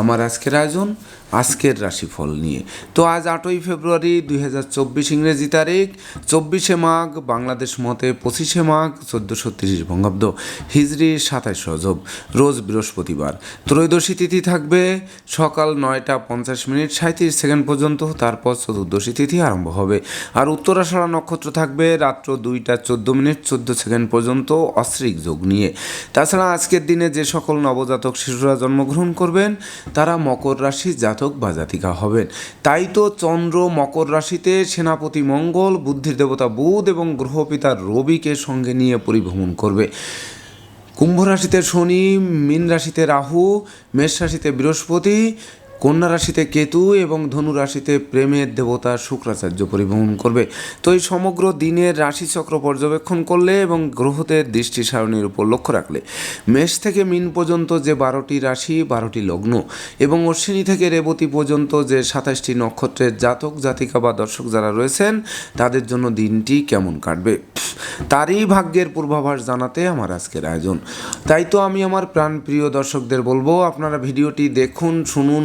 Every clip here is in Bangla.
আমার আজকের আয়োজন, আজকের রাশিফল নিয়ে। তো আজ আটই ফেব্রুয়ারি দুই হাজার চব্বিশ ইংরেজি তারিখ, চব্বিশে মাঘ, বাংলাদেশ মতে পঁচিশে মাঘ, চোদ্দোশো তিরিশ বঙ্গাব্দ। হিজড়ি সাতাশ রজব, রোজ বৃহস্পতিবার। ত্রয়োদশী তিথি থাকবে সকাল নয়টা পঞ্চাশ মিনিট সাঁত্রিশ সেকেন্ড পর্যন্ত, তারপর চতুর্দশী তিথি আরম্ভ হবে। আর উত্তরাষাঢ়া নক্ষত্র থাকবে রাত্র দুইটা চোদ্দ মিনিট চোদ্দ সেকেন্ড পর্যন্ত অশ্রিক যোগ নিয়ে। তাছাড়া আজকের দিনে যে সকল নবজাতক শিশুরা জন্মগ্রহণ করবেন তারা মকর রাশির জাতক বা জাতিকা হবেন। তাই তো চন্দ্র মকর রাশিতে সেনাপতি মঙ্গল, বুদ্ধির দেবতা বুধ এবং গ্রহপিতার রবিকে সঙ্গে নিয়ে পরিভ্রমণ করবে। কুম্ভ রাশিতে শনি, মীন রাশিতে রাহু, মেষ রাশিতে বৃহস্পতি কন্যা রাশিতে কেতু এবং ধনু রাশিতে প্রেমের দেবতা শুক্রাচার্য পরিভ্রমণ করবে। তো এই সমগ্র দিনের রাশিচক্র পর্যবেক্ষণ করলে এবং গ্রহদের দৃষ্টি সারণীর উপর লক্ষ্য রাখলে মেষ থেকে মিন পর্যন্ত যে বারোটি রাশি, বারোটি লগ্ন এবং অশ্বিনী থেকে রেবতী পর্যন্ত যে সাতাশটি নক্ষত্রের জাতক, জাতিকা বা দর্শক যারা রয়েছেন, তাদের জন্য দিনটি কেমন কাটবে? তারই ভাগ্যের পূর্বাভাস জানাতে আমার আজকের আয়োজন। তাই তো আমি আমার প্রাণপ্রিয় দর্শকদের বলব, আপনারা ভিডিওটি দেখুন, শুনুন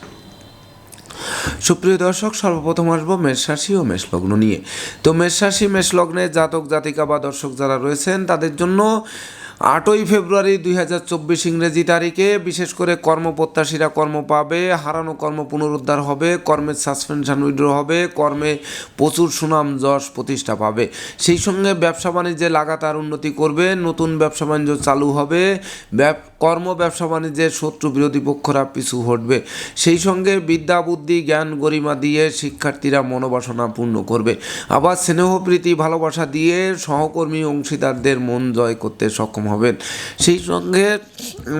সুপ্রিয় দর্শক, সর্বপ্রথম আসব মেষরাশি ও মেষলগ্ন নিয়ে। তো মেষরাশি মেষলগ্নে জাতক জাতিকা বা দর্শক যারা রয়েছেন, তাদের জন্য আটই ফেব্রুয়ারি দুই হাজার চব্বিশ ইংরেজি তারিখে বিশেষ করে কর্মপ্রত্যাশীরা কর্ম পাবে, হারানো কর্ম পুনরুদ্ধার হবে, কর্মের সাসপেনশন উইড্রো হবে, কর্মে প্রচুর সুনাম, যশ প্রতিষ্ঠা পাবে। সেই সঙ্গে ব্যবসা বাণিজ্যে লাগাতার উন্নতি করবে, নতুন ব্যবসা বাণিজ্য চালু হবে কর্ম ব্যবসা বাণিজ্যের শত্রু বিরোধী পক্ষরা পিছু হটবে। সেই সঙ্গে বিদ্যা, বুদ্ধি, জ্ঞান, গরিমা দিয়ে শিক্ষার্থীরা মনোবাসনা পূর্ণ করবে। আবার স্নেহ, প্রীতি, ভালোবাসা দিয়ে সহকর্মী, অংশীদারদের মন জয় করতে সক্ষম হবেন সেই সঙ্গে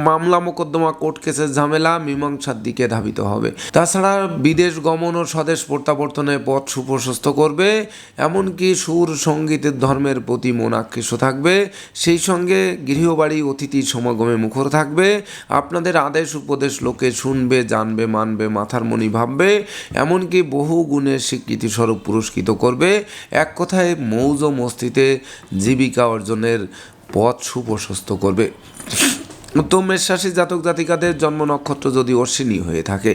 মামলা মোকদ্দমা কোর্ট কেসের ঝামেলা মীমাংসার দিকে ধাবিত হবে। তাছাড়া বিদেশ গমন ও স্বদেশ প্রত্যাবর্তনের পথ সুপ্রশস্ত করবে, এমনকি সুর সঙ্গীতের ধর্মের প্রতি মন আকৃষ্ট থাকবে। সেই সঙ্গে গৃহবাড়ি অতিথি সমাগমে মুখর থাকবে। আপনাদের আদেশ উপদেশ লোকে শুনবে, জানবে, মানবে, মাথার মনি ভাববে। এমনকি বহু গুণের স্বীকৃতি স্বরূপ পুরস্কৃত করবে। এক কথায় মৌজ মস্তিতে জীবিকা অর্জনের পথ সুপ্রশস্ত করবে। তো মেষরাশি জাতক জাতিকাদের জন্ম নক্ষত্র যদি অশ্বিনী হয়ে থাকে,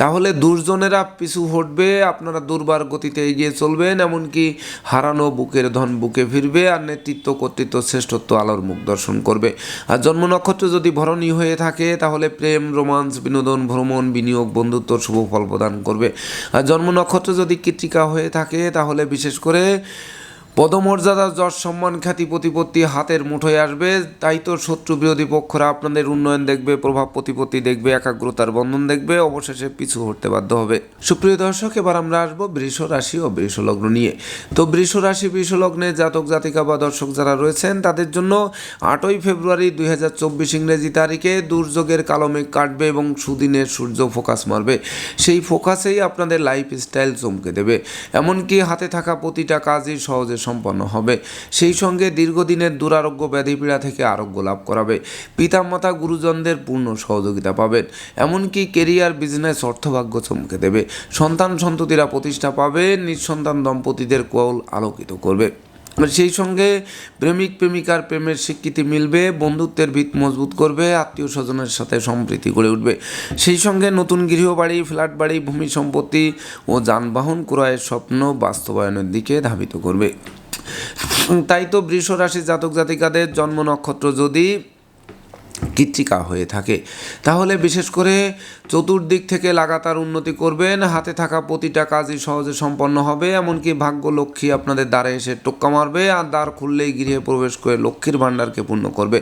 তাহলে দুর্জনেরা পিছু হটবে, আপনারা দুর্বার গতিতে এগিয়ে চলবেন, এমনকি হারানো বুকের ধন বুকে ফিরবে, আর নেতৃত্ব, কর্তৃত্ব, শ্রেষ্ঠত্ব, আলোর মুখ দর্শন করবে। আর জন্ম নক্ষত্র যদি ভরণী হয়ে থাকে, তাহলে প্রেম, রোমান্স, বিনোদন, ভ্রমণ, বিনিয়োগ, বন্ধুত্ব, শুভ ফল প্রদান করবে। আর জন্ম নক্ষত্র যদি কৃত্রিকা হয়ে থাকে, তাহলে বিশেষ করে পদমর্যাদা যশ সম্মান খ্যাতি প্রতিপত্তি হাতের মুঠোয় আসবে। তাই তো শত্রু বিরোধী পক্ষরা আপনাদের উন্নয়ন দেখবে, প্রভাব প্রতিপত্তি দেখবে, একাগ্রতার বন্ধন দেখবে, অবশেষে পিছু হটতে বাধ্য হবে। সুপ্রিয় দর্শক, এবার আমরা আসব বৃষ রাশি ও বৃষ লগ্ন নিয়ে। তো বৃষ রাশি, বৃষ লগ্নে জাতক, জাতিকা বা দর্শক যারা রয়েছেন, তাদের জন্য আটই ফেব্রুয়ারি দুই হাজার চব্বিশ ইংরেজি তারিখে দুর্যোগের কালো মেঘ কাটবে এবং সুদিনের সূর্য ফোকাস মারবে। সেই ফোকাসেই আপনাদের লাইফ স্টাইল চমকে দেবে। এমনকি হাতে থাকা প্রতিটা কাজই সহজে সম্পন্ন হবে। সেই সঙ্গে দীর্ঘদিনের দুরারোগ্য ব্যাধিপীড়া থেকে আরোগ্য লাভ করাবে। পিতামাতা গুরুজনদের পূর্ণ সহযোগিতা পাবেন। এমনকি কেরিয়ার, বিজনেস, অর্থভাগ্য চমকে দেবে। সন্তান সন্ততিরা প্রতিষ্ঠা পাবে, নিঃসন্তান দম্পতিদের কোল আলোকিত করবে। সেই সঙ্গে প্রেমিক, প্রেমিকার প্রেমের স্বীকৃতি মিলবে, বন্ধুত্বের ভিত মজবুত করবে, আত্মীয় স্বজনের সাথে সম্প্রীতি গড়ে উঠবে। সেই সঙ্গে নতুন গৃহবাড়ি ফ্ল্যাট বাড়ি, ভূমি সম্পত্তি ও যানবাহন ক্রয়ের স্বপ্ন বাস্তবায়নের দিকে ধাবিত করবে। তাই তো বৃষ রাশি জাতক জাতিকাদের জন্ম নক্ষত্র যদি কৃত্তিকা হয়ে থাকে। তাহলে বিশেষ করে চতুর্দিক থেকে লাগাতার উন্নতি করবেন, হাতে থাকা প্রতিটা কাজই সহজে সম্পন্ন হবে, এমনকি ভাগ্য লক্ষ্মী আপনাদের দ্বারে এসে টোক্কা মারবে, আর দ্বার খুললেই গৃহে প্রবেশ করে লক্ষ্মীর ভাণ্ডারকে পূর্ণ করবে।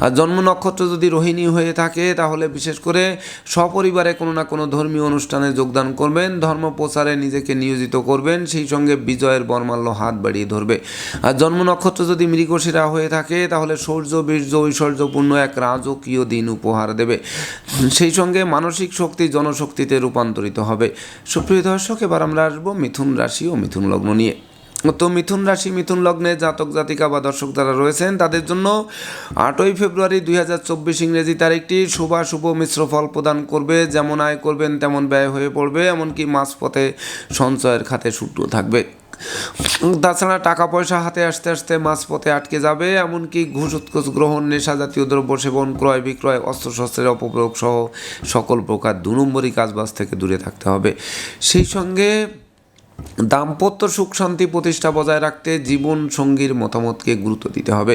আর জন্ম নক্ষত্র যদি রোহিণী হয়ে থাকে, তাহলে বিশেষ করে সপরিবারে কোনো না কোনো ধর্মীয় অনুষ্ঠানে যোগদান করবেন, ধর্ম প্রচারে নিজেকে নিয়োজিত করবেন, সেই সঙ্গে বিজয়ের বর্মাল্য হাত বাড়িয়ে ধরবে। আর জন্ম নক্ষত্র যদি মৃগশিরা হয়ে থাকে, তাহলে শৌর্য বীর্য, ঐশ্বর্যপূর্ণ এক রাজকীয় দিন উপহার দেবে। সেই সঙ্গে মানসিক শক্তি জনশক্তিতে রূপান্তরিত হবে। সুপ্রিয় দর্শক, এবার আমরা আসব মিথুন রাশি ও মিথুন লগ্ন নিয়ে। তো মিথুন রাশি, মিথুন লগ্নে জাতক, জাতিকা বা দর্শক যারা রয়েছেন, তাদের জন্য আটই ফেব্রুয়ারি দুই হাজার চব্বিশ ইংরেজি তারিখটি শুভাশুভ মিশ্র ফল প্রদান করবে। যেমন আয় করবেন, তেমন ব্যয় হয়ে পড়বে। এমনকি মাঝপথে সঞ্চয়ের খাতে সূত্র থাকবে। তাছাড়া টাকা পয়সা হাতে আসতে আসতে মাঝপথে আটকে যাবে, এমনকি ঘুষ উৎকোচ গ্রহণ নেশা জাতীয় দ্রব্য সেবন, ক্রয় বিক্রয়, অস্ত্রশস্ত্রের অপপ্রয়োগ সহ সকল প্রকার দু নম্বরই কাজবাজ থেকে দূরে থাকতে হবে। সেই সঙ্গে দাম্পত্য সুখ শান্তি প্রতিষ্ঠা বজায় রাখতে জীবন সঙ্গীর মতামতকে গুরুত্ব দিতে হবে।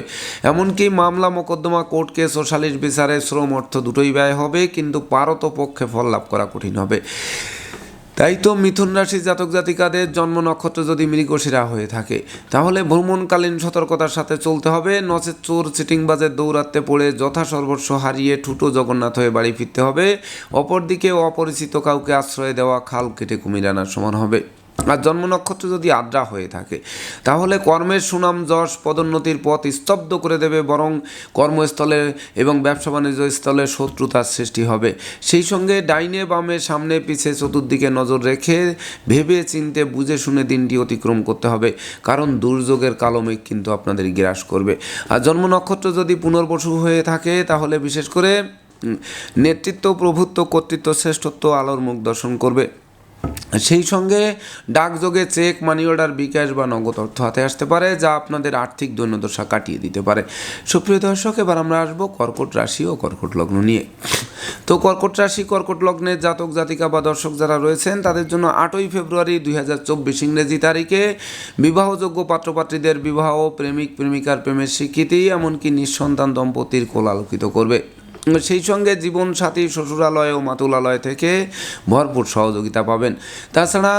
এমনকি মামলা, মোকদ্দমা, কোর্ট কেস ও সালিশ বিচারে শ্রম অর্থ দুটোই ব্যয় হবে, কিন্তু পারত পক্ষে ফল লাভ করা কঠিন হবে। তাই তো মিথুন রাশি জাতক জাতিকাদের জন্ম নক্ষত্র যদি মৃগশিরা হয়ে থাকে, তাহলে ভ্রমণকালীন সতর্কতার সাথে চলতে হবে। নচে চোর চিটিংবাজের দৌরাত্মে পড়ে যথা সর্বস্ব হারিয়ে ঠুটো জগন্নাথ হয়ে বাড়ি ফিরতে হবে। অপরদিকে অপরিচিত কাউকে আশ্রয় দেওয়া খাল কেটে কুমির আনার সমান হবে। আর জন্ম নক্ষত্র যদি আদ্রা হয়ে থাকে, তাহলে কর্মের সুনাম, যশ, পদোন্নতির পথ স্তব্ধ করে দেবে, বরং কর্মস্থলে এবং ব্যবসা বাণিজ্য স্থলে শত্রুতার সৃষ্টি হবে। সেই সঙ্গে ডাইনে বামে সামনে পিছে চতুর্দিকে নজর রেখে ভেবে চিনতে বুঝে শুনে দিনটি অতিক্রম করতে হবে, কারণ দুর্যোগের কালমেঘ কিন্তু আপনাদের গ্রাস করবে। আর জন্ম নক্ষত্র যদি পুনর্বসু হয়ে থাকে, তাহলে বিশেষ করে নেতৃত্ব, প্রভুত্ব, কর্তৃত্ব, শ্রেষ্ঠত্ব, আলোর মুখ দর্শন করবে। সেই সঙ্গে ডাকযোগে চেক মানি অর্ডার বিকাশ বা নগদ অর্থ হাতে আসতে পারে, যা আপনাদের আর্থিক দৈন্যদশা কাটিয়ে দিতে পারে। সুপ্রিয় দর্শক, এবার আমরা আসব কর্কট রাশি ও কর্কট লগ্ন নিয়ে। তো কর্কট রাশি, কর্কট লগ্নের জাতক, জাতিকা বা দর্শক যারা রয়েছেন, তাদের জন্য আটই ফেব্রুয়ারি দুই হাজার চব্বিশ ইংরেজি তারিখে বিবাহযোগ্য পাত্রপাত্রীদের বিবাহ, প্রেমিক, প্রেমিকার প্রেমের স্বীকৃতি, এমনকি নিঃসন্তান দম্পতির কোল আলোকিত করবে। সেই সঙ্গে জীবনসাথী, শ্বশুরালয় ও মাতুলালয় থেকে ভরপুর সহযোগিতা পাবেন। তাছাড়া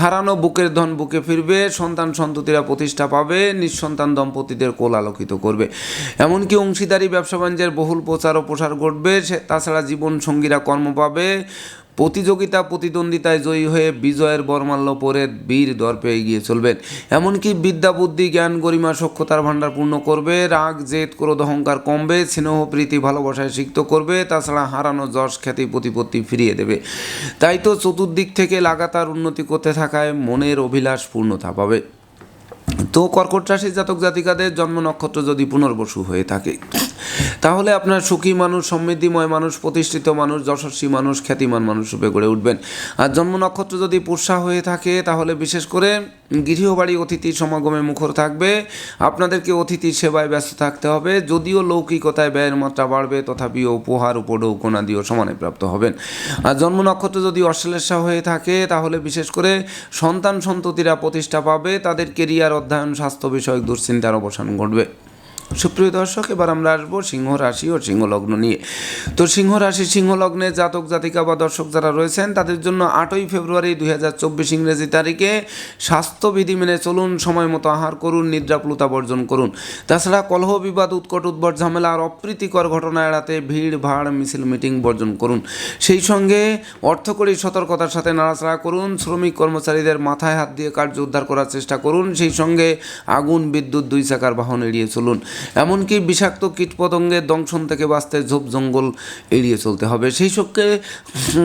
হারানো বুকের ধন বুকে ফিরবে, সন্তান সন্ততিরা প্রতিষ্ঠা পাবে, নিঃসন্তান দম্পতিদের কোল আলোকিত করবে। এমনকি অংশীদারি, ব্যবসা বাণিজ্যের বহুল প্রচার ও প্রসার ঘটবে তাছাড়া জীবন সঙ্গীরা কর্ম পাবে প্রতিযোগিতা, প্রতিদ্বন্দ্বিতায় জয়ী হয়ে বিজয়ের বর্মাল্য পরে বীর দর্পে এগিয়ে চলবেন। এমনকি বিদ্যা, বুদ্ধি, জ্ঞান, গরিমা সক্ষতার ভাণ্ডার পূর্ণ করবে। রাগ, জেদ, ক্রোধ, অহংকার কমবে। স্নেহ, প্রীতি, ভালোবাসায় সিক্ত করবে। তাছাড়া হারানো যশ, খ্যাতি, প্রতিপত্তি ফিরিয়ে দেবে। তাই তো চতুর্দিক থেকে লাগাতার উন্নতি করতে থাকায় মনের অভিলাষ পূর্ণতা পাবে। তো কর্কট রাশির জাতক জাতিকাদের জন্ম নক্ষত্র যদি পুনর্বসু হয়ে থাকে, তাহলে আপনার সুখী মানুষ, সমৃদ্ধিময় মানুষ, প্রতিষ্ঠিত মানুষ, যশস্বী মানুষ, খ্যাতিমান মানুষ রূপে গড়ে উঠবেন। আর জন্ম নক্ষত্র যদি পুষা হয়ে থাকে, তাহলে বিশেষ করে গৃহবাড়ি অতিথি সমাগমে মুখর থাকবে। আপনাদেরকে অতিথির সেবায় ব্যস্ত থাকতে হবে। যদিও লৌকিকতায় ব্যয়ের মাত্রা বাড়বে, তথাপিও উপহার উপডৌকনাদিও সমানে প্রাপ্ত হবেন। আর জন্ম নক্ষত্র যদি অশ্লেষা হয়ে থাকে, তাহলে বিশেষ করে সন্তান সন্ততিরা প্রতিষ্ঠা পাবে। তাদের কেরিয়ার অধ্যয়ন স্বাস্থ্য বিষয়ক দুশ্চিন্তার অবসান ঘটবে। সুপ্রিয় দর্শক, এবার আমরা আসব সিংহ রাশি ও সিংহ লগ্ন নিয়ে। তো সিংহ রাশি, সিংহ লগ্নে জাতক, জাতিকা বা দর্শক যারা রয়েছেন, তাদের জন্য আটই ফেব্রুয়ারি দুই হাজার চব্বিশ ইংরেজি তারিখে স্বাস্থ্যবিধি মেনে চলুন, সময় মতো আহার করুন নিদ্রাপ্লুতা বর্জন করুন। তাছাড়া কলহ বিবাদ, উৎকট উদ্ভট ঝামেলা আর অপ্রীতিকর ঘটনা এড়াতে ভিড়, ভাড়, মিছিল, মিটিং বর্জন করুন। সেই সঙ্গে অর্থকরী সতর্কতার সাথে নাড়াচাড়া করুন, শ্রমিক কর্মচারীদের মাথায় হাত দিয়ে কার্য উদ্ধার করার চেষ্টা করুন, সেই সঙ্গে আগুন, বিদ্যুৎ, দুই চাকার বাহন এড়িয়ে চলুন। এমনকি বিষাক্ত কীটপতঙ্গের দংশন থেকে বাঁচতে ঝোপ জঙ্গল এড়িয়ে চলতে হবে। সেই সবকে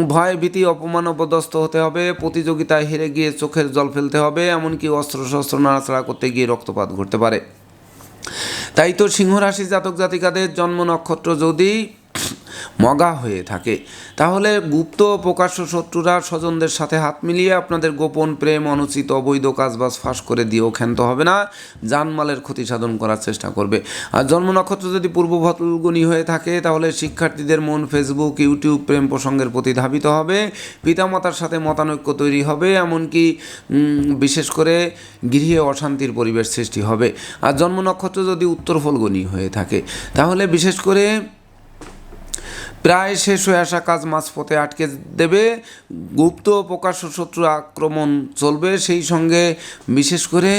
ভয়, ভীতি, অপমান, অপদস্থ হতে হবে। প্রতিযোগিতায় হেরে গিয়ে চোখের জল ফেলতে হবে। এমনকি অস্ত্র শস্ত্র নাড়াচাড়া করতে গিয়ে রক্তপাত ঘটতে পারে। তাই তো সিংহ রাশি জাতক জাতিকাদের জন্ম নক্ষত্র যদি মগা হয়ে থাকে। তাহলে গুপ্ত প্রকাশ্য শত্রুরা স্বজনদের সাথে হাত মিলিয়ে আপনাদের গোপন প্রেম, অনুচিত অবৈধ কাজবাজ ফাঁস করে দিয়েও ক্ষান্ত হবে না। জানমালের ক্ষতি সাধন করার চেষ্টা করবে। আর জন্ম নক্ষত্র যদি পূর্ব ভতলগুনি হয়ে থাকে, তাহলে শিক্ষার্থীদের মন ফেসবুক ইউটিউব প্রেম প্রসঙ্গের প্রতি ধাবিত হবে। পিতামাতার সাথে মতানৈক্য তৈরি হবে, এমনকি বিশেষ করে গৃহে অশান্তির পরিবেশ সৃষ্টি হবে। আর জন্ম নক্ষত্র যদি উত্তর ফলগুনি হয়ে থাকে, তাহলে বিশেষ করে প্রায় শেষ হয়ে আসা কাজ মাঝপথে আটকে দেবে। গুপ্ত প্রকাশ্য শত্রু আক্রমণ চলবে। সেই সঙ্গে বিশেষ করে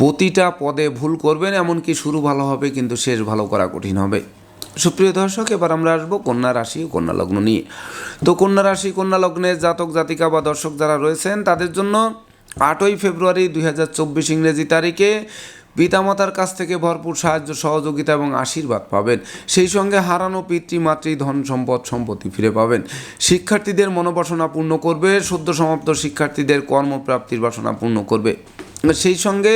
প্রতিটা পদে ভুল করবেন, এমনকি শুরু ভালো হবে, কিন্তু শেষ ভালো করা কঠিন হবে। সুপ্রিয় দর্শক, এবার আমরা আসব কন্যা রাশি ও কন্যা লগ্ন নিয়ে। তো কন্যা রাশি, কন্যা লগ্নের জাতক, জাতিকা বা দর্শক যারা রয়েছেন, তাদের জন্য আটই ফেব্রুয়ারি দুই হাজার চব্বিশ ইংরেজি তারিখে পিতামাতার কাছ থেকে ভরপুর সাহায্য, সহযোগিতা এবং আশীর্বাদ পাবেন। সেই সঙ্গে হারানো পিতৃমাতৃ ধন, সম্পদ, সম্পত্তি ফিরে পাবেন। শিক্ষার্থীদের মনোবাসনা পূর্ণ করবে। সদ্য সমাপ্ত শিক্ষার্থীদের কর্মপ্রাপ্তির বাসনা পূর্ণ করবে। সেই সঙ্গে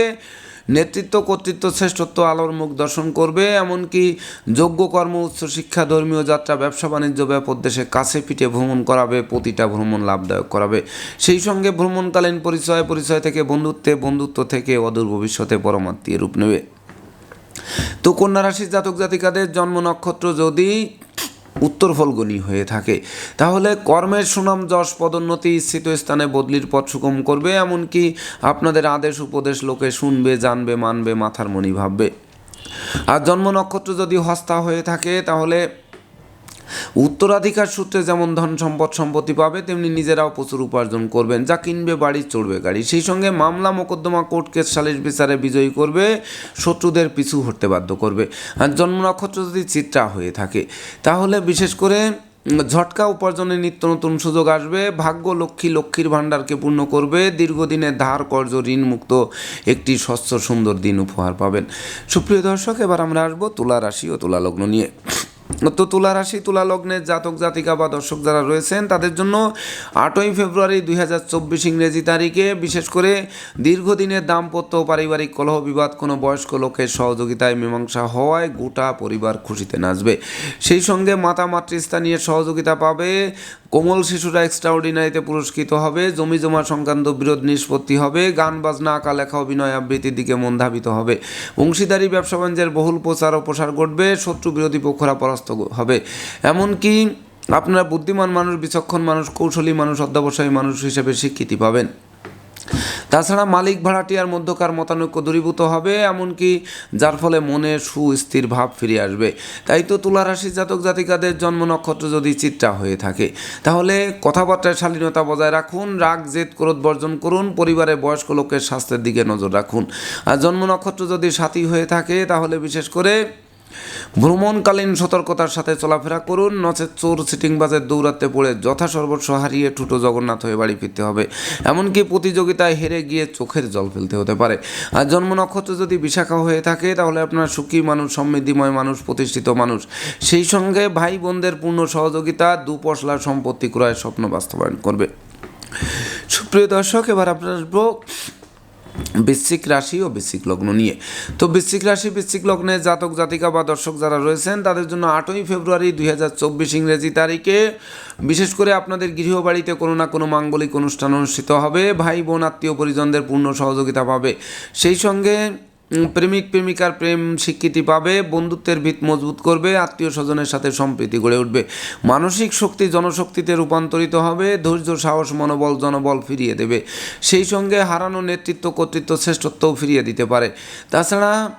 নেতৃত্ব, কর্তৃত্ব, শ্রেষ্ঠত্ব, আলোর মুখ দর্শন করবে, এমনকি যোগ্য কর্ম, উচ্চ শিক্ষা, ধর্মীয় যাত্রা, ব্যবসা, বাণিজ্য, ব্যাপক দেশে কাছে পিঠে ভ্রমণ করাবে, প্রতিটা ভ্রমণ লাভদায়ক করাবে। সেই সঙ্গে ভ্রমণকালীন পরিচয় পরিচয় থেকে বন্ধুত্বে, বন্ধুত্ব থেকে অদূর ভবিষ্যতে পরমাত্মীয় রূপ নেবে। তো কন্যা রাশির জাতক জাতিকাদের জন্ম নক্ষত্র যদি উত্তর ফলগুনি হয়ে থাকে। তাহলে কর্মের সুনাম যশ পদোন্নতি স্থিত স্থানে বদলির পথ সুগম করবে, এমনকি আপনাদের আদেশ উপদেশ লোকে শুনবে, জানবে, মানবে, মাথার মনি ভাববে। আর জন্ম নক্ষত্র যদি হস্তা হয়ে থাকে, তাহলে উত্তরাধিকার সূত্রে যেমন ধন সম্পদ সম্পত্তি পাবে, তেমনি নিজেরাও প্রচুর উপার্জন করবেন। যা কিনবে, বাড়ি, চড়বে গাড়ি। সেই সঙ্গে মামলা মোকদ্দমা কোর্ট কেস সালিশ বিচারে বিজয়ী করবে, শত্রুদের পিছু হটতে বাধ্য করবে। আর জন্ম নক্ষত্র যদি চিত্রা হয়ে থাকে, তাহলে বিশেষ করে ঝটকা উপার্জনের নিত্য নতুন সুযোগ আসবে, ভাগ্য লক্ষ্মী লক্ষ্মীর ভাণ্ডারকে পূর্ণ করবে, দীর্ঘদিনের ধার কর্য ঋণ মুক্ত একটি স্বচ্ছ সুন্দর দিন উপহার পাবেন। সুপ্রিয় দর্শক, এবার আমরা আসব তুলা রাশি ও তুলা লগ্ন নিয়ে। তো তুলা রাশি, তুলা লগ্নের জাতক, জাতিকা বা দর্শক যারা রয়েছেন, তাদের জন্য আটই ফেব্রুয়ারি দুই হাজার চব্বিশ ইংরেজি তারিখে বিশেষ করে দীর্ঘদিনের দাম্পত্য পারিবারিক কলহ বিবাদ, কোনো বয়স্ক লোকের সহযোগিতায় মীমাংসা হওয়ায় গোটা পরিবার খুশিতে নাচবে। সেই সঙ্গে মাতা, মাতৃস্থানীয় সহযোগিতা পাবে। কোমল শিশুরা এক্সট্রাঅর্ডিনারিতে পুরস্কৃত হবে। জমি জমা সংক্রান্ত বিরোধ নিষ্পত্তি হবে। গান, বাজনা, আঁকা, লেখা, অভিনয় আবৃত্তির দিকে মন্ধাবিত হবে। অংশীদারি, ব্যবসা বাণিজ্যের বহুল প্রচার ও প্রসার ঘটবে। শত্রু বিরোধী পক্ষরা পরাস্ত হবে। এমনকি আপনারা বুদ্ধিমান মানুষ, বিচক্ষণ মানুষ, কৌশলী মানুষ, অধ্যবসায়ী মানুষ হিসেবে স্বীকৃতি পাবেন। তাছাড়া মালিক ভাড়াটিয়ার মধ্যকার মতানৈক্য দূরীভূত হবে, এমনকি যার ফলে মনে সুস্থির ভাব ফিরে আসবে। তাই তো তুলা রাশি জাতক জাতিকাদের জন্ম নক্ষত্র যদি চিত্রা হয়ে থাকে, তাহলে কথাবার্তায় শালীনতা বজায় রাখুন, রাগ, জেদ, ক্রোধ বর্জন করুন পরিবারের বয়স্ক লোকের স্বাস্থ্যের দিকে নজর রাখুন। আর জন্ম নক্ষত্র যদি সাথী হয়ে থাকে, তাহলে বিশেষ করে ভ্রমণকালীন সতর্কতার সাথে চলাফেরা করুন, নচেত চোর সিটিংবাজের দৌড়াতে পড়ে যথাসর্বস্ব হারিয়ে ঠুটো জগন্নাথ হয়ে বাড়ি ফিরতে হবে। এমনকি প্রতিযোগিতায় হেরে গিয়ে চোখের জল ফেলতে হতে পারে। আর জন্ম নক্ষত্র যদি বিশাখা হয়ে থাকে, তাহলে আপনার সুখী মানুষ, সমৃদ্ধিময় মানুষ, প্রতিষ্ঠিত মানুষ। সেই সঙ্গে ভাই বোনদের পূর্ণ সহযোগিতা দুপশলা সম্পত্তি ক্রয়ের স্বপ্ন বাস্তবায়ন করবে। সুপ্রিয় দর্শক, এবার আপনার বৃশ্চিক রাশি ও বৃশ্চিক লগ্ন নিয়ে। তো বৃশ্চিক রাশি, বৃশ্চিক লগ্নে জাতক, জাতিকা বা দর্শক যারা রয়েছেন, তাদের জন্য আটই ফেব্রুয়ারি দুই হাজার চব্বিশ ইংরেজি তারিখে বিশেষ করে আপনাদের গৃহবাড়িতে কোনো না কোনো মাঙ্গলিক অনুষ্ঠান অনুষ্ঠিত হবে। ভাই বোন, আত্মীয় পরিজনদের পূর্ণ সহযোগিতা পাবে। সেই সঙ্গে প্রেমিক, প্রেমিকার প্রেম স্বীকৃতি পাবে, বন্ধুত্বের ভিত মজবুত করবে, আত্মীয় স্বজনের সাথে সম্প্রীতি গড়ে উঠবে। মানসিক শক্তি জনশক্তিতে রূপান্তরিত হবে, ধৈর্য, সাহস, মনোবল জনবল ফিরিয়ে দেবে। সেই সঙ্গে হারানো নেতৃত্ব, কর্তৃত্ব, শ্রেষ্ঠত্বও ফিরিয়ে দিতে পারে। তাছাড়া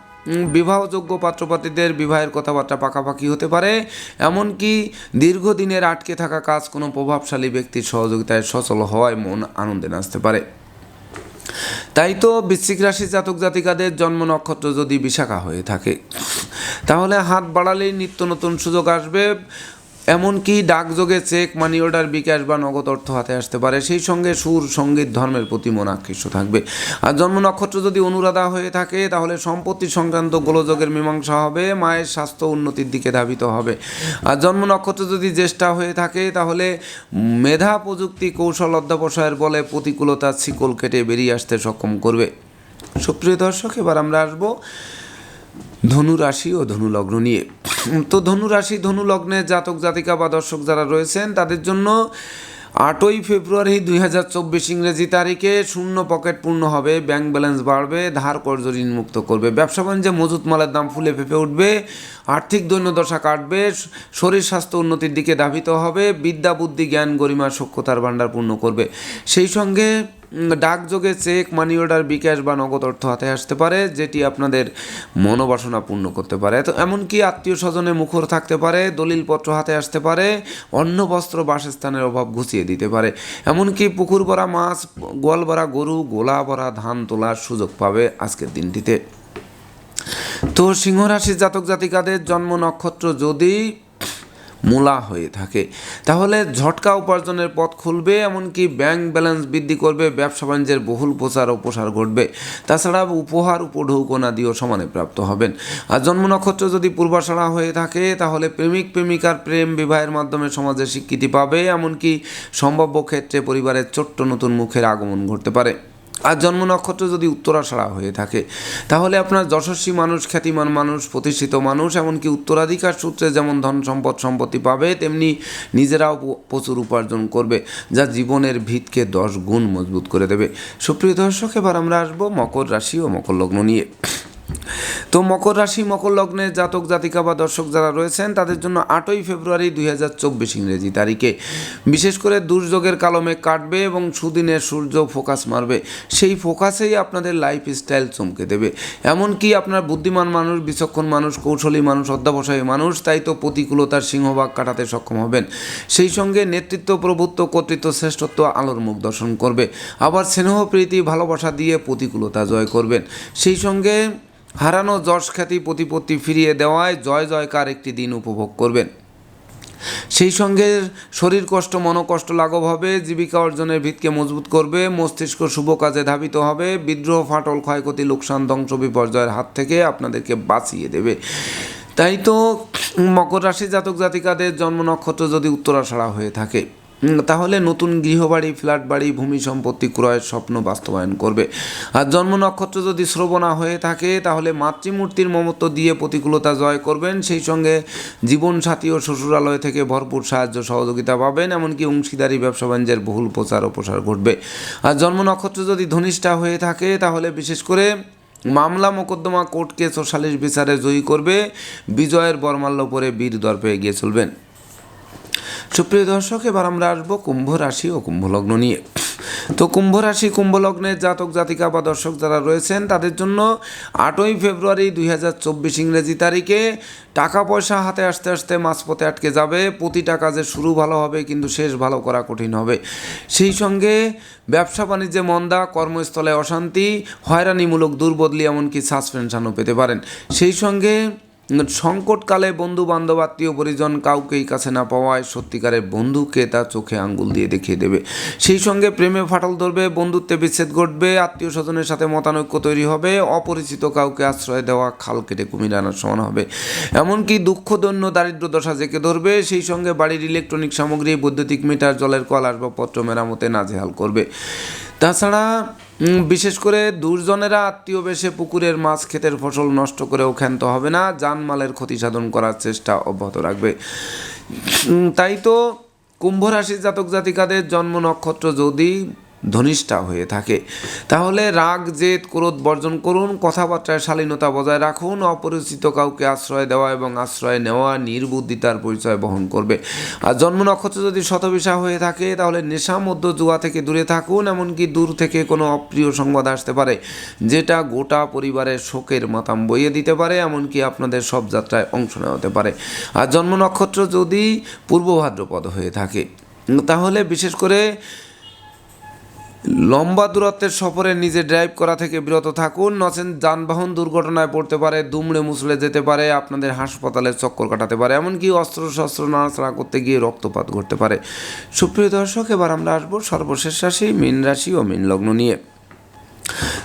বিবাহযোগ্য পাত্রপাত্রীদের বিবাহের কথাবার্তা পাকাপাকি হতে পারে। এমনকি দীর্ঘদিনের আটকে থাকা কাজ কোনো প্রভাবশালী ব্যক্তির সহযোগিতায় সচল হওয়ায় মন আনন্দে নাচতে পারে। তাই তো বৃশ্চিক রাশি জাতক জাতিকাদের জন্ম নক্ষত্র যদি বিশাখা হয়ে থাকে, তাহলে হাত বাড়ালেই নিত্য নতুন সুযোগ আসবে। এমনকি ডাকযোগে চেক মানি অর্ডার, বিকাশ বা নগদ অর্থ হাতে আসতে পারে, সেই সঙ্গে সুর, সংগীত, ধর্মের প্রতি মন আকৃষ্ট থাকবে। আর জন্ম নক্ষত্র যদি অনুরাধা হয়ে থাকে, তাহলে সম্পত্তি সংক্রান্ত গোলযোগের মীমাংসা হবে, মায়ের স্বাস্থ্য উন্নতির দিকে ধাবিত হবে। আর জন্ম নক্ষত্র যদি জ্যেষ্ঠা হয়ে থাকে, তাহলে মেধা প্রযুক্তি কৌশল অধ্যাবসায়ের বলে প্রতিকূলতার শিকল কেটে বেরিয়ে আসতে সক্ষম করবে। সুপ্রিয় দর্শক, এবার আমরা আসব ধনু রাশি ও ধনু লগ্ন নিয়ে। তো ধনু রাশি ধনু লগ্নে জাতক, জাতিকা বা দর্শক যারা রয়েছেন, তাদের জন্য আটই ফেব্রুয়ারি দুই হাজার চব্বিশ ইংরেজি তারিখে শূন্য পকেট পূর্ণ হবে, ব্যাংক ব্যালেন্স বাড়বে, ধার কর্জ ঋণ মুক্ত করবে। ব্যবসা বাণিজ্যে মজুত মালের দাম ফুলে ফেপে উঠবে, আর্থিক দৈন্যদশা কাটবে, শরীর স্বাস্থ্য উন্নতির দিকে ধাবিত হবে, বিদ্যা, বুদ্ধি, জ্ঞান, গরিমা সক্ষতার ভাণ্ডার পূর্ণ করবে। সেই সঙ্গে ডাকযোগে চেক মানি অর্ডার বিকাশ বা নগদ অর্থ হাতে আসতে পারে, যেটি আপনাদের মনোবাসনা পূর্ণ করতে পারে। তো এমনকি আত্মীয় স্বজনে মুখর থাকতে পারে, দলিলপত্র হাতে আসতে পারে, অন্ন, বস্ত্র, বাসস্থানের অভাব ঘুচিয়ে দিতে পারে। এমনকি পুকুর ভরা মাছ, গোয়াল ভরা গরু, গোলা ভরা ধান তোলার সুযোগ পাবে আজকের দিনটিতে। তো সিংহ রাশির জাতক জাতিকাদের জন্ম নক্ষত্র যদি মূলা হয়ে থাকে। তাহলে ঝটকা উপার্জনের পথ খুলবে, এমনকি ব্যাংক ব্যালেন্স বৃদ্ধি করবে, ব্যবসা বাণিজ্যের বহুল প্রচার ও প্রসার ঘটবে। তাছাড়া উপহার উপঢৌকনাদিও সমানে প্রাপ্ত হবেন। আর জন্ম নক্ষত্র যদি পূর্বাশাড়া হয়ে থাকে, তাহলে প্রেমিক, প্রেমিকার প্রেম বিবাহের মাধ্যমে সমাজে স্বীকৃতি পাবে, এমনকি সম্ভাব্য ক্ষেত্রে পরিবারের ছোট্ট নতুন মুখের আগমন ঘটতে পারে। আর জন্ম নক্ষত্র যদি উত্তরাশাড়া হয়ে থাকে, তাহলে আপনার যশস্বী মানুষ, খ্যাতিমান মানুষ, প্রতিষ্ঠিত মানুষ, এমনকি উত্তরাধিকার সূত্রে যেমন ধন সম্পদ, সম্পত্তি পাবে, তেমনি নিজেরাও প্রচুর উপার্জন করবে, যা জীবনের ভিতকে দশ গুণ মজবুত করে দেবে। সুপ্রিয় দর্শক, এবার আমরা আসব মকর রাশি ও মকর লগ্ন নিয়ে। তো মকর রাশি, মকর লগ্নের জাতক, জাতিকা বা দর্শক যারা রয়েছেন, তাদের জন্য আটই ফেব্রুয়ারি দুই হাজার চব্বিশ ইংরেজি তারিখে। বিশেষ করে দুর্যোগের কালমে কাটবে এবং সুদিনের সূর্য ফোকাস মারবে। সেই ফোকাসেই আপনাদের লাইফ স্টাইল চমকে দেবে। এমনকি আপনার বুদ্ধিমান মানুষ, বিচক্ষণ মানুষ, কৌশলী মানুষ, অধ্যাবসায়ী মানুষ, তাই তো প্রতিকূলতার সিংহভাগ কাটাতে সক্ষম হবেন। সেই সঙ্গে নেতৃত্ব, প্রভুত্ব, কর্তৃত্ব, শ্রেষ্ঠত্ব, আলোর মুখ দর্শন করবে। আবার স্নেহ, প্রীতি, ভালোবাসা দিয়ে প্রতিকূলতা জয় করবেন। সেই সঙ্গে হারানো যশ খ্যাতি প্রতিপত্তি ফিরিয়ে দেওয়ায় জয় জয়কার একটি দিন উপভোগ করবেন। সেই সঙ্গে শরীর কষ্ট মনোকষ্ট লাঘব হবে, জীবিকা অর্জনের ভিতকে মজবুত করবে, মস্তিষ্ক শুভ কাজে ধাবিত হবে, বিদ্রোহ, ফাটল, ক্ষয়ক্ষতি, লোকসান, ধ্বংস, বিপর্যয়ের হাত থেকে আপনাদেরকে বাঁচিয়ে দেবে। তাই তো মকর রাশি জাতক জাতিকাদের জন্ম নক্ষত্র যদি উত্তরাষাড়া হয়ে থাকে। তাহলে নতুন গৃহবাড়ি ফ্ল্যাট বাড়ি ভূমি সম্পত্তি ক্রয়ের স্বপ্ন বাস্তবায়ন করবে। আর জন্ম নক্ষত্র যদি শ্রবণা হয়ে থাকে, তাহলে মাতৃমূর্তির মমত্ব দিয়ে প্রতিকূলতা জয় করবেন। সেই সঙ্গে জীবনসাথী ও শ্বশুরালয় থেকে ভরপুর সাহায্য সহযোগিতা পাবেন। এমনকি অংশীদারি, ব্যবসা বাণিজ্যের বহুল প্রচার ও প্রসার ঘটবে। আর জন্ম নক্ষত্র যদি ধনিষ্ঠা হয়ে থাকে, তাহলে বিশেষ করে মামলা মোকদ্দমা কোর্ট কেস ও সালিশ বিচারে জয়ী করবে। বিজয়ের বরমাল্য পরে বীর দর্পে এগিয়ে চলবেন। সুপ্রিয় দর্শক, এবার আমরা আসব কুম্ভ রাশি ও কুম্ভ লগ্ন নিয়ে। তো কুম্ভ রাশি, কুম্ভ লগ্নের জাতক, জাতিকা বা দর্শক যারা রয়েছেন, তাদের জন্য আটই ফেব্রুয়ারি দুই হাজার চব্বিশ ইংরেজি তারিখে টাকা পয়সা হাতে আসতে আসতে মাঝপথে আটকে যাবে। প্রতিটা কাজে শুরু ভালো হবে, কিন্তু শেষ ভালো করা কঠিন হবে। সেই সঙ্গে ব্যবসা বাণিজ্যে মন্দা, কর্মস্থলে অশান্তি, হয়রানিমূলক দুর্বদলি, এমনকি সাসপেনশনও পেতে পারেন। সেই সঙ্গে সংকটকালে বন্ধু, বান্ধব, আত্মীয়, পরিজন কাউকেই কাছে না পাওয়ায় সত্যিকারের বন্ধুকে তার চোখে আঙ্গুল দিয়ে দেখিয়ে দেবে। সেই সঙ্গে প্রেমে ফাটল ধরবে, বন্ধুত্বে বিচ্ছেদ ঘটবে, আত্মীয় স্বজনের সাথে মতানৈক্য তৈরি হবে, অপরিচিত কাউকে আশ্রয় দেওয়া খাল কেটে কুমির আনার সমান হবে। এমনকি দুঃখদন্য দারিদ্র দশা জেঁকে ধরবে, সেই সঙ্গে বাড়ির ইলেকট্রনিক সামগ্রী, বৈদ্যুতিক মিটার, জলের কল, আসবাবপত্র মেরামতে নাজেহাল করবে। তাছাড়া বিশেষ করে দুর্জনেরা আত্মীয় বেশে পুকুরের মাছ ক্ষেতের ফসল নষ্ট করেও ক্ষান্ত হবে না, জানমালের ক্ষতি সাধন করার চেষ্টা অব্যাহত রাখবে। তাই তো কুম্ভ রাশির জাতক জাতিকাদের জন্ম নক্ষত্র যদি ধনিষ্ঠা হয়ে থাকে। তাহলে রাগ, জেদ, ক্রোধ বর্জন করুন, কথাবার্তায় শালীনতা বজায় রাখুন, অপরিচিত কাউকে আশ্রয় দেওয়া এবং আশ্রয় নেওয়া নির্বুদ্ধিতার পরিচয় বহন করবে। আর জন্ম নক্ষত্র যদি শতবিশা হয়ে থাকে, তাহলে নেশা, মধ্য জুয়া থেকে দূরে থাকুন, এমনকি দূর থেকে কোনো অপ্রিয় সংবাদ আসতে পারে, যেটা গোটা পরিবারের শোকের মাতাম বইয়ে দিতে পারে, এমনকি আপনাদের সব যাত্রায় অংশ নেওয়া হতে পারে। আর জন্ম নক্ষত্র যদি পূর্ব ভাদ্রপদ হয়ে থাকে, তাহলে বিশেষ করে লম্বা দূরত্বের সফরে নিজে ড্রাইভ করা থেকে বিরত থাকুন। নচেন যানবাহন দুর্ঘটনায় পড়তে পারে, দুমড়ে মুচড়ে যেতে পারে, আপনাদের হাসপাতালে চক্কর কাটাতে পারে, এমনকি অস্ত্র শস্ত্র নাড়াচাড়া করতে গিয়ে রক্তপাত ঘটতে পারে। সুপ্রিয় দর্শক, এবার আমরা আসব সর্বশেষ রাশি, মীন রাশি ও মীন লগ্ন নিয়ে।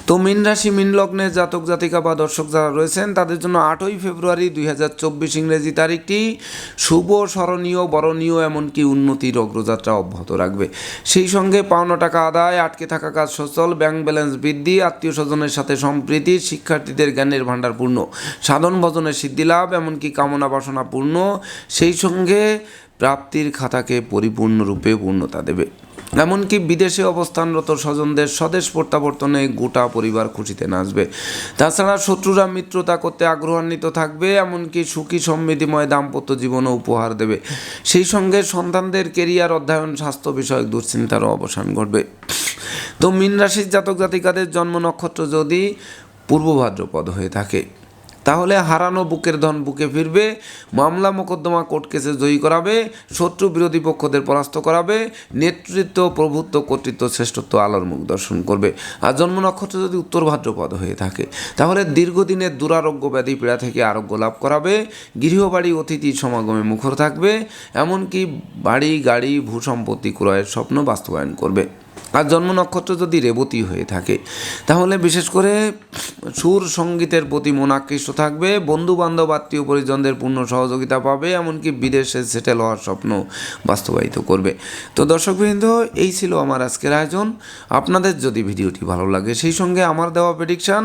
তো মীন রাশি, মীন লগ্নে জাতক, জাতিকা বা দর্শক যারা রয়েছেন, তাদের জন্য আটই ফেব্রুয়ারি দুই হাজার চব্বিশ ইংরেজি তারিখটি শুভ, স্মরণীয়, বরণীয়, এমনকি উন্নতির অগ্রযাত্রা অব্যাহত রাখবে। সেই সঙ্গে পাওনা টাকা আদায়, আটকে থাকা কাজ সচল, ব্যাংক ব্যালেন্স বৃদ্ধি, আত্মীয় স্বজনের সাথে সম্প্রীতি, শিক্ষার্থীদের জ্ঞানের ভাণ্ডার পূর্ণ, সাধন ভজনের সিদ্ধি লাভ, এমনকি কামনা বাসনা পূর্ণ। সেই সঙ্গে প্রাপ্তির খাতাকে পরিপূর্ণরূপে পূর্ণতা দেবে। এমনকি বিদেশে অবস্থানরত স্বজনদের স্বদেশ প্রত্যাবর্তনে গোটা পরিবার খুশিতে নাচবে। তাছাড়া শত্রুরা মিত্রতা করতে আগ্রহান্বিত থাকবে, এমনকি সুখী সমৃদ্ধিময় দাম্পত্য জীবনও উপহার দেবে। সেই সঙ্গে সন্তানদের কেরিয়ার অধ্যয়ন, স্বাস্থ্য বিষয়ক দুশ্চিন্তারও অবসান ঘটবে। তো মীন রাশির জাতক জাতিকাদের জন্ম নক্ষত্র যদি পূর্ব ভাদ্রপদ হয়ে থাকে। তাহলে হারানো বুকের ধন বুকে ফিরবে, মামলা মোকদ্দমা কোর্ট কেসে জয়ী করাবে, শত্রু বিরোধী পক্ষদের পরাস্ত করাবে, নেতৃত্ব, প্রভুত্ব, কর্তৃত্ব, শ্রেষ্ঠত্ব, আলোর মুখ দর্শন করবে। আর জন্ম নক্ষত্র যদি উত্তর ভাদ্রপদ হয়ে থাকে, তাহলে দীর্ঘদিনের দুরারোগ্য ব্যাধি পীড়া থেকে আরোগ্য লাভ করাবে, গৃহবাড়ি, অতিথি, সমাগমে মুখর থাকবে, এমনকি বাড়ি, গাড়ি, ভূসম্পত্তি ক্রয়ের স্বপ্ন বাস্তবায়ন করবে। আর জন্ম নক্ষত্র যদি রেবতী হয়ে থাকে, তাহলে বিশেষ করে সুর সঙ্গীতের প্রতি মন আকৃষ্ট থাকবে বন্ধু বান্ধব আত্মীয় পরিজনদের পূর্ণ সহযোগিতা পাবে, এমনকি বিদেশে সেটেল হওয়ার স্বপ্ন বাস্তবায়িত করবে। তো দর্শকবৃন্দ, এই ছিল আমার আজকের আয়োজন। আপনাদের যদি ভিডিওটি ভালো লাগে, সেই সঙ্গে আমার দেওয়া প্রেডিকশান